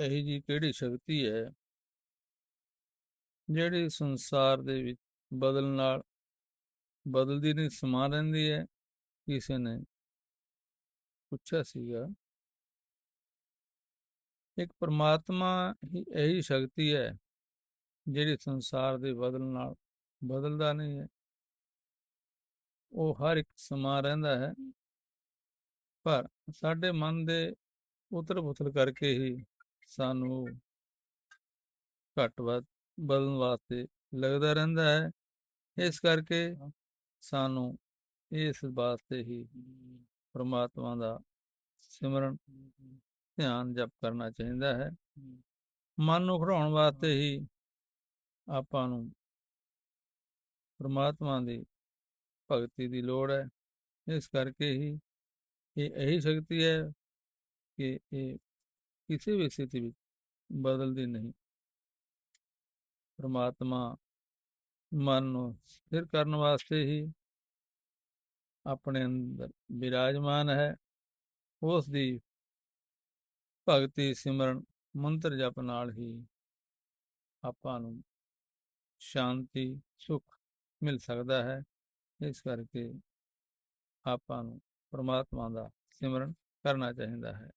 ਇਹੀ ਜੀ ਕਿਹੜੀ ਸ਼ਕਤੀ ਹੈ? ਜਿਹੜੀ ਸੰਸਾਰ ਦੇ ਵਿੱਚ ਬਦਲ ਨਾਲ ਬਦਲਦੀ ਨਹੀਂ, ਸਮਾ ਰਹਿੰਦੀ ਹੈ, ਕਿਸੇ ਨੇ ਪੁੱਛਿਆ ਸੀਗਾ। ਇੱਕ ਪਰਮਾਤਮਾ ਹੀ ਇਹੀ ਸ਼ਕਤੀ ਹੈ, ਜਿਹੜੀ ਸੰਸਾਰ ਦੇ ਬਦਲ ਨਾਲ ਬਦਲਦਾ ਨਹੀਂ ਹੈ। ਉਹ ਹਰ ਇੱਕ ਸਮਾ ਰਹਿੰਦਾ ਹੈ, ਪਰ ਸਾਡੇ ਮਨ ਦੇ ਉਤਰ ਪੁਤਲ ਕਰਕੇ ਹੀ ਸਾਨੂੰ ਘੱਟ ਵੱਧ ਬਦਲਣ ਵਾਸਤੇ ਲੱਗਦਾ ਰਹਿੰਦਾ ਹੈ। ਇਸ ਕਰਕੇ ਸਾਨੂੰ ਇਸ ਵਾਸਤੇ ਹੀ ਪ੍ਰਮਾਤਮਾ ਦਾ ਸਿਮਰਨ ਧਿਆਨ ਜਪ ਕਰਨਾ ਚਾਹੀਦਾ ਹੈ। ਮਨ ਨੂੰ ਖੜਾਉਣ ਵਾਸਤੇ ਹੀ ਆਪਾਂ ਨੂੰ ਪ੍ਰਮਾਤਮਾ ਦੀ ਭਗਤੀ ਦੀ ਲੋੜ ਹੈ। ਇਸ ਕਰਕੇ ਹੀ ਇਹ ਇਹੀ ਸ਼ਕਤੀ ਹੈ ਕਿ ਇਹ ਕਿਸੇ ਵੀ ਸਥਿਤੀ ਵਿੱਚ ਬਦਲਦੀ ਨਹੀਂ। ਪ੍ਰਮਾਤਮਾ ਮਨ ਨੂੰ ਸਥਿਰ ਕਰਨ ਵਾਸਤੇ ਹੀ ਆਪਣੇ ਅੰਦਰ ਬਿਰਾਜਮਾਨ ਹੈ। ਉਸ ਦੀ ਭਗਤੀ, ਸਿਮਰਨ, ਮੰਤਰ ਜਪ ਨਾਲ ਹੀ ਆਪਾਂ ਨੂੰ ਸ਼ਾਂਤੀ, ਸੁਖ ਮਿਲ ਸਕਦਾ ਹੈ। ਇਸ ਕਰਕੇ ਆਪਾਂ ਨੂੰ ਪਰਮਾਤਮਾ ਦਾ ਸਿਮਰਨ ਕਰਨਾ ਚਾਹੀਦਾ ਹੈ।